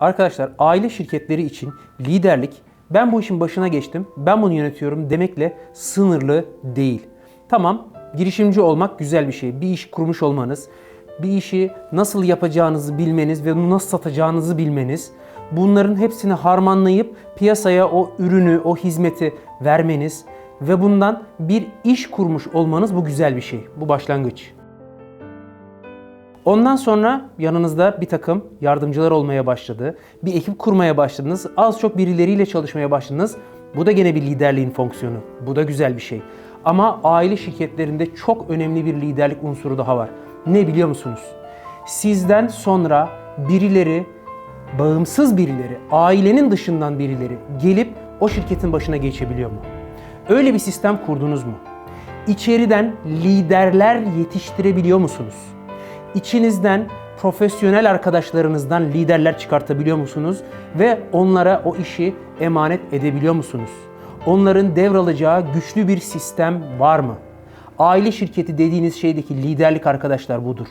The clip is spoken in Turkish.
Arkadaşlar aile şirketleri için liderlik ben bu işin başına geçtim, ben bunu yönetiyorum demekle sınırlı değil. Tamam, girişimci olmak güzel bir şey. Bir iş kurmuş olmanız, bir işi nasıl yapacağınızı bilmeniz ve nasıl satacağınızı bilmeniz, bunların hepsini harmanlayıp piyasaya o ürünü, o hizmeti vermeniz ve bundan bir iş kurmuş olmanız bu güzel bir şey. Bu başlangıç. Ondan sonra yanınızda bir takım yardımcılar olmaya başladı. Bir ekip kurmaya başladınız. Az çok birileriyle çalışmaya başladınız. Bu da gene bir liderliğin fonksiyonu. Bu da güzel bir şey. Ama aile şirketlerinde çok önemli bir liderlik unsuru daha var. Ne biliyor musunuz? Sizden sonra birileri, bağımsız birileri, ailenin dışından birileri gelip o şirketin başına geçebiliyor mu? Öyle bir sistem kurdunuz mu? İçeriden liderler yetiştirebiliyor musunuz? İçinizden profesyonel arkadaşlarınızdan liderler çıkartabiliyor musunuz ve onlara o işi emanet edebiliyor musunuz? Onların devralacağı güçlü bir sistem var mı? Aile şirketi dediğiniz şeydeki liderlik arkadaşlar budur.